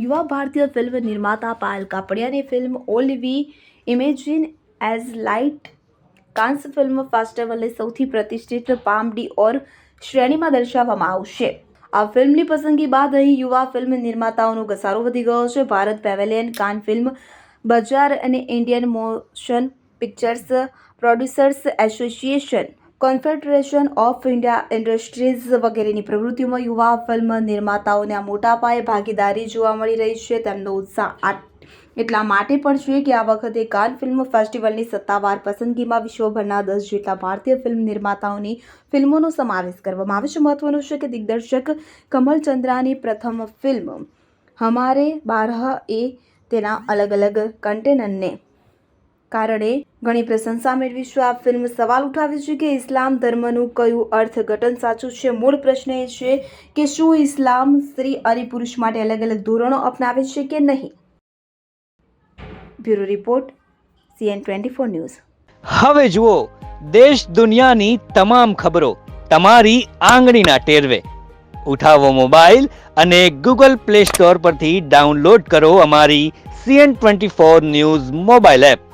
યુવા ભારતીય ફિલ્મ નિર્માતા Payal કાપડિયાની film all we imagine as light Cannes film ફેસ્ટિવલની સૌથી પ્રતિષ્ઠિત પામડી ઓર શ્રેણીમાં દર્શાવવામાં આવશે. આ ફિલ્મની પસંદગી બાદ અહીં યુવા ફિલ્મ નિર્માતાઓનો ઘસારો વધી ગયો છે. ભારત પેવેલિયન, કાન ફિલ્મ, બજાર અને Indian motion pictures producers association confederation of India industries વગેરેની પ્રવૃત્તિઓમાં યુવા ફિલ્મ નિર્માતાઓને આ મોટા પાયે ભાગીદારી જોવા મળી રહી છે તેમનો ઉત્સાહ. એટલા માટે પણ છે કે આ વખતે કાન ફિલ્મ ફેસ્ટિવલની સત્તાવાર પસંદગીમાં વિશ્વભરના દસ જેટલા ભારતીય ફિલ્મ નિર્માતાઓની ફિલ્મોનો સમાવેશ કરવામાં આવે છે. મહત્વનું છે કે દિગ્દર્શક કમલ ચંદ્રાની પ્રથમ ફિલ્મ, હમારે બારહ એ તેના અલગ અલગ કન્ટેનરને કારણે ઘણી પ્રશંસા મેળવી છે આ ફિલ્મ સવાલ ઉઠાવે છે કે ઇસ્લામ ધર્મનું કયું અર્થઘટન સાચું છે? મૂળ પ્રશ્ન એ છે કે શું ઇસ્લામ સ્ત્રી અને પુરુષ માટે અલગ અલગ ધોરણો અપનાવે છે કે નહીં? Bureau report, C N twenty four news. હવે જુઓ, દેશ દુનિયાની તમામ ખબરો તમારી આંગળીના ટેરવે. ઉઠાવો મોબાઈલ અને ગૂગલ પ્લે સ્ટોર પરથી ડાઉનલોડ કરો અમારી C N twenty four news mobile app.